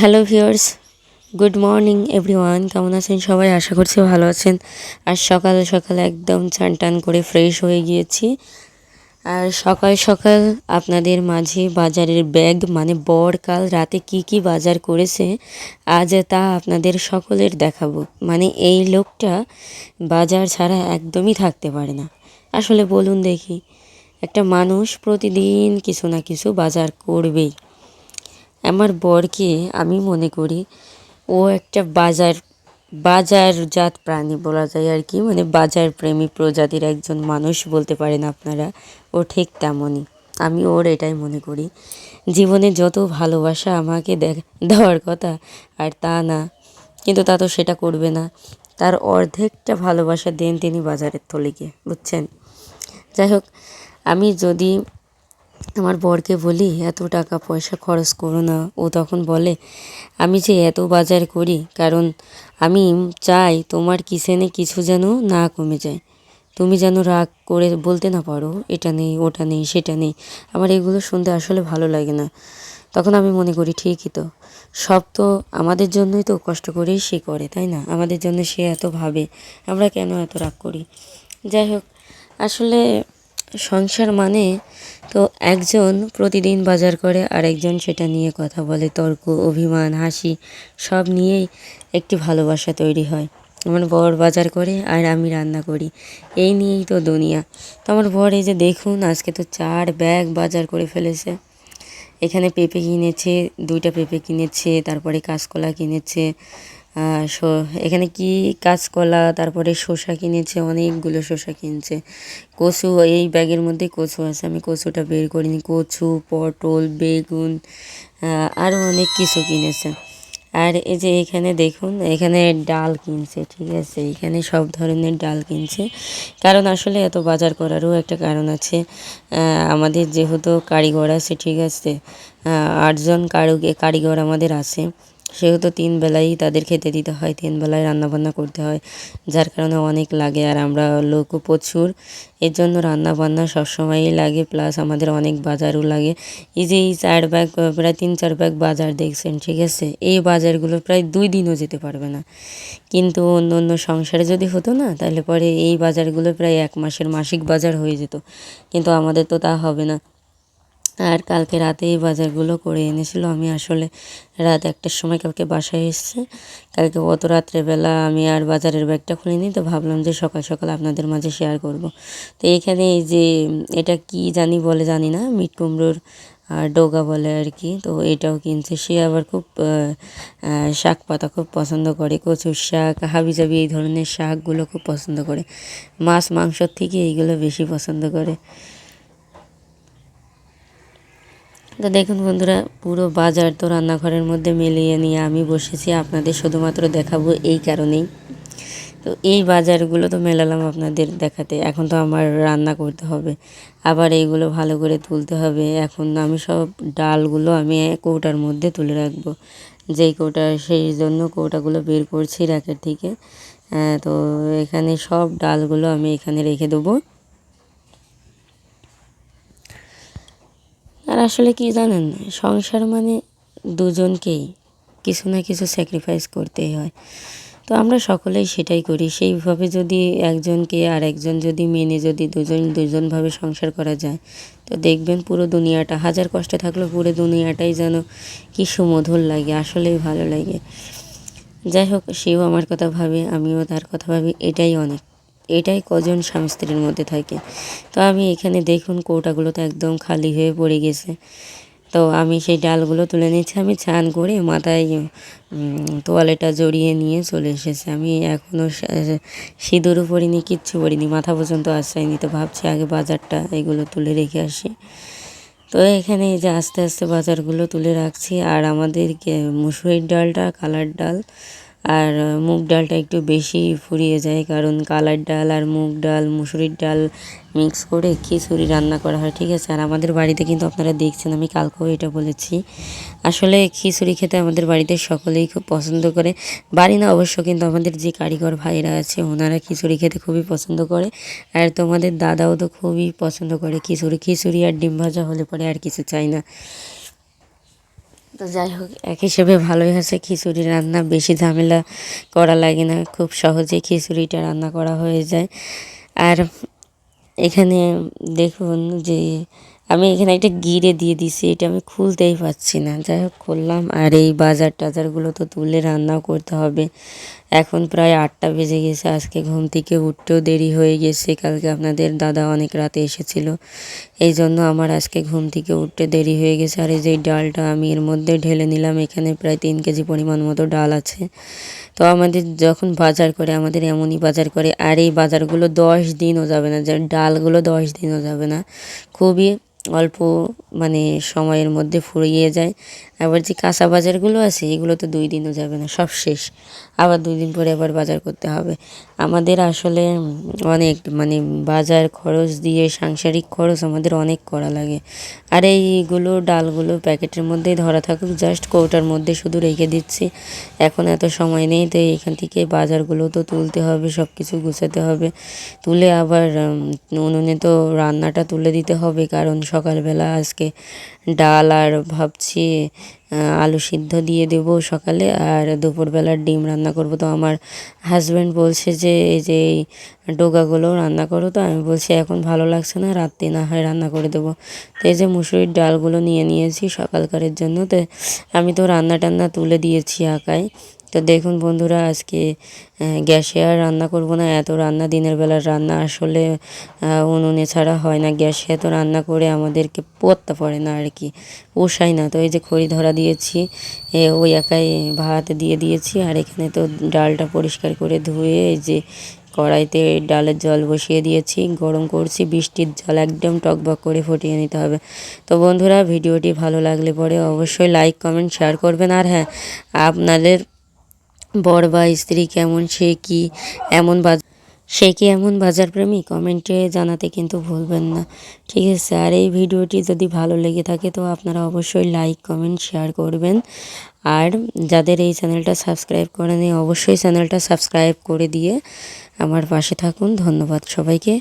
Hello viewers good morning everyone কেমন আছেন সবাই? আশা করছি ভালো আছেন। আর সকাল সকাল একদম চান টান করে ফ্রেশ হয়ে গিয়েছি। আর সকাল সকাল আপনাদের মাঝে বাজারের ব্যাগ মানে বর কাল রাতে কি কি বাজার করেছে, আজ তা আপনাদের সকলের দেখাবো। মানে এই লোকটা বাজার ছাড়া একদমই থাকতে পারে না। আসলে বলুন দেখি, একটা মানুষ প্রতিদিন কিছু না কিছু বাজার করবেই। আমার বরকে আমি মনে করি, ও একটা বাজার, বাজারজাত প্রাণী বলা যায় আর কি মানে বাজার প্রেমী প্রজাতির একজন মানুষ বলতে পারেন আপনারা। ও ঠিক তেমনই। আমি ওর এটাই মনে করি। জীবনে যত ভালোবাসা আমাকে দেওয়ার কথা, আর তা না, কিন্তু তা তো সেটা করবে না। তার অর্ধেকটা ভালোবাসা দেন তিনি বাজারের থলিকে, বুঝছেন? যাই হোক, আমি যদি আমার বরকে বলি, এত টাকা পয়সা খরচ করো না। ও তখন বলে, আমি যে এত বাজার করি, কারণ আমি চাই তোমার কিচেনে কিছু যেন না কমে যায়। তুমি যেন রাগ করে বলতে না পারো, এটা নেই, ওটা নেই, সেটা নেই। আমার এগুলো শুনতে আসলে ভালো লাগে না। তখন আমি মনে করি, ঠিকই তো। সব তো আমাদের জন্যই তো কষ্ট করেই সে করে, তাই না? আমাদের জন্য সে এত ভাবে, আমরা কেন এত রাগ করি? যাই হোক, আসলে সংসার মানে তো একজন প্রতিদিন বাজার করে আর একজন সেটা নিয়ে কথা বলে, তর্ক, অভিমান, হাসি, সব নিয়েই একটি ভালোবাসা তৈরি হয়। আমার বর বাজার করে আর আমি রান্না করি, এই নিয়েই তো দুনিয়া। তো আমার বর এই যে দেখুন, আজকে তো চার ব্যাগ বাজার করে ফেলেছে। এখানে পেঁপে কিনেছে, দুইটা পেঁপে কিনেছে, তারপরে কাঁচকলা কিনেছে এখানে কি কাঁচকলা, তারপরে শসা কিনেছে, অনেকগুলো শসা কিনছে। কচু, এই ব্যাগের মধ্যে কচু আছে, আমি কচুটা বের করিনি। কচু, পটল, বেগুন আরও অনেক কিছু কিনেছে। আর এই যে এখানে দেখুন, এখানে ডাল কিনছে, ঠিক আছে? এখানে সব ধরনের ডাল কিনছে। কারণ আসলে এত বাজার করারও একটা কারণ আছে। আমাদের যেহেতু কারিগর আছে, ঠিক আছে? আটজন কারিগর আমাদের আছে। সেহেতু তিন বেলাই তাদের খেতে দিতে হয়, তিন বেলায় রান্নাবান্না করতে হয়, যার কারণে অনেক লাগে। আর আমরা লোকও প্রচুর, এর জন্য রান্নাবান্না সবসময়ই লাগে প্লাস আমাদের অনেক বাজারও লাগে। এই যে এই চার ব্যাগ, প্রায় তিন চার ব্যাগ বাজার দেখছেন, ঠিক আছে? এই বাজারগুলো প্রায় দুই দিনও যেতে পারবে না। কিন্তু অন্য অন্য সংসারে যদি হতো না, তাহলে পরে এই বাজারগুলো প্রায় এক মাসের মাসিক বাজার হয়ে যেত। কিন্তু আমাদের তো তা হবে না। আর কালকে রাতে এই বাজারগুলো করে এনেছিল। আমি আসলে রাত একটার সময় কালকে বাসায় এসছে। কালকে অত রাত্রেবেলা আমি আর বাজারের ব্যাগটা খুলিনি, তো ভাবলাম যে সকাল সকাল আপনাদের মাঝে শেয়ার করব। তো এখানে এই যে, এটা কি জানি বলে জানি না, মিট কুমড়োর আর ডোগা বলে আর কি। তো এটাও কিনছে। সে আবার খুব শাক পাতা খুব পছন্দ করে, কচুর শাক, হাবিজাবি এই ধরনের শাকগুলো খুব পছন্দ করে। মাছ মাংসর থেকে এইগুলো বেশি পছন্দ করে। তো দেখুন বন্ধুরা, পুরো বাজার তো রান্নাঘরের মধ্যে মিলিয়ে নিয়ে আমি বসেছি, আপনাদের শুধুমাত্র দেখাবো এই কারণেই। তো এই বাজারগুলো তো মেলালাম আপনাদের দেখাতে, এখন তো আমার রান্না করতে হবে। আবার এইগুলো ভালো করে তুলতে হবে, এখন আমি সব ডালগুলো আমি কৌটার মধ্যে তুলে রাখব। যেই কৌটা, সেই জন্য কৌটাগুলো বের করছি র্যাকের থেকে। তো এখানে সব ডালগুলো আমি এখানে রেখে দেবো। আর আসলে কি জানেন, সংসার মানে দুজনকেই কিছু না কিছু স্যাক্রিফাইস করতেই হয়। তো আমরা সকলেই সেটাই করি। সেইভাবে যদি একজনকে আর একজন যদি মেনে যদি দুজন, দুজনভাবে সংসার করা যায়, তো দেখবেন পুরো দুনিয়াটা, হাজার কষ্টে থাকলেও পুরো দুনিয়াটাই যেন কি সুমধুর লাগে, আসলেই ভালো লাগে। যাই হোক, সেও আমার কথা ভাবে, আমিও তার কথা ভাবি, এটাই অনেক। এটাই কজন স্বামী স্ত্রীর মধ্যে থাকে। তো আমি এখানে দেখুন কৌটাগুলো তো একদম খালি হয়ে পড়ে গেছে। তো আমি সেই ডালগুলো তুলে নিচ্ছি, আমি চান করে মাথায় তোয়ালেটা জড়িয়ে নিয়ে চলে এসেছি। আমি এখনও সিঁদুরও পরিনি, কিচ্ছু পরিনি, মাথা পর্যন্ত আসাইনি তো ভাবছি আগে বাজারটা এগুলো তুলে রেখে আসি। তো এখানে এই যে আস্তে আস্তে বাজারগুলো তুলে রাখছি। আর আমাদেরকে মুসুরির ডালটা, কালার ডাল আর মুগ ডালটা একটু বেশি ফুরিয়ে যায় কারণ কালার ডাল আর মুগ ডাল, মুসুরির ডাল মিক্স করে খিচুড়ি রান্না করা হয়, ঠিক আছে? আর আমাদের বাড়িতে কিন্তু আপনারা দেখছেন, আমি কালকেও এটা বলেছি। আসলে খিচুড়ি খেতে আমাদের বাড়িতে সকলেই খুব পছন্দ করে। বাড়ি না অবশ্য কিন্তু আমাদের যে কারিগর ভাইরা আছে, ওনারা খিচুড়ি খেতে খুবই পছন্দ করে। আর তোমাদের দাদাও তো খুবই পছন্দ করে খিচুড়ি। খিচুড়ি আর ডিম ভাজা হলে পরে আর কিছু চাই না। তো যাই হোক, এক হিসেবে ভালোই হয়েছে। খিচুড়ি রান্না, বেশি ঝামেলা করা লাগে না। খুব সহজে খিচুড়িটা রান্না করা হয়ে যায়। আর এখানে দেখুন যে, আমি এখানে একটা গিরে দিয়ে দিছি, এটা আমি খুলতেই পাচ্ছি না। যাই হোক, খুললাম। আর এই বাজার টাজারগুলো তো তুলে রান্নাও করতে হবে। এখন প্রায় আটটা বেজে গেছে, আজকে ঘুম থেকে উঠতেও দেরি হয়ে গেছে, কালকে আপনাদের দাদা অনেক রাতে এসেছিল, এই জন্য আমার আজকে ঘুম থেকে উঠতে দেরি হয়ে গেছে, আর এই যে ডালটা আমি এর মধ্যে ঢেলে নিলাম, এখানে প্রায় তিন কেজি পরিমাণ মতো ডাল আছে। তো আমাদের যখন বাজার করে, আমাদের এমনই বাজার করে, আর এই বাজারগুলো দশ দিনও যাবে না, যে ডালগুলো দশ দিনও যাবে না, খুবই অল্প মানে সময়ের মধ্যে ফুরিয়ে যায়। আবার যে কাঁচা বাজারগুলো আছে, এগুলো তো দুই দিনও যাবে না, সব শেষ। আবার দুই দিন পরে আবার বাজার করতে হবে। আমাদের আসলে অনেক মানে বাজার খরচ দিয়ে সাংসারিক খরচ আমাদের অনেক করা লাগে। আর এইগুলো ডালগুলো প্যাকেটের মধ্যেই ধরা থাকুক, জাস্ট কৌটার মধ্যে শুধু রেখে দিচ্ছি। এখন এত সময় নেই, তো এখান থেকে বাজারগুলো তো তুলতে হবে সব কিছু গুছাতে হবে। তুলে আবার উনুনে তো রান্নাটা তুলে দিতে হবে, কারণ সকালবেলা আজকে ডাল আর ভাবছি আলু সিদ্ধ দিয়ে দেব সকালে আর দুপুরবেলার ডিম রান্না করব। তো আমার হাজব্যান্ড বলছে যে, এই যে এই ডোগাগুলো রান্না করো। তো আমি বলছি, এখন ভালো লাগছে না, রাত্রি না হয় রান্না করে দেবো। তো এই যে মুসুরির ডালগুলো নিয়ে নিয়েছি সকালকারের জন্য, তো আমি তো রান্না টান্না তুলে দিয়েছি আঁকায় তো দেখুন বন্ধুরা, আজকে গ্যাসে আর রান্না করব না। এত রান্না, দিনের বেলার রান্না আসলে উনুনে ছাড়া হয় না। গ্যাসে এত রান্না করে আমাদেরকে পড়তে পড়ে না আর কি। পোষায় না। তো এই যে খড়ি ধরা দিয়েছি ওই একাই ভাত দিয়ে দিয়েছি। আর এখানে তো ডালটা পরিষ্কার করে ধুয়ে, এই যে কড়াইতে ডালের জল বসিয়ে দিয়েছি। গরম করছি, বৃষ্টির জল একদম টকবক করে ফুটিয়ে নিতে হবে। তো বন্ধুরা, ভিডিওটি ভালো লাগলে পরে অবশ্যই লাইক কমেন্ট শেয়ার করবেন। আর হ্যাঁ আপনাদের বর বা স্ত্রী কেমন, সে কি এমন সে কি এমন বাজার প্রেমী কমেন্টে জানাতে কিন্তু ভুলবেন না। ঠিক আছে, আর এই ভিডিওটি যদি ভালো লেগে থাকে, তো আপনারা অবশ্যই লাইক, কমেন্ট, শেয়ার করবেন। আর যাদের এই চ্যানেলটা সাবস্ক্রাইব করেনি অবশ্যই চ্যানেলটা সাবস্ক্রাইব করে দিয়ে আমার পাশে থাকুন। ধন্যবাদ সবাইকে।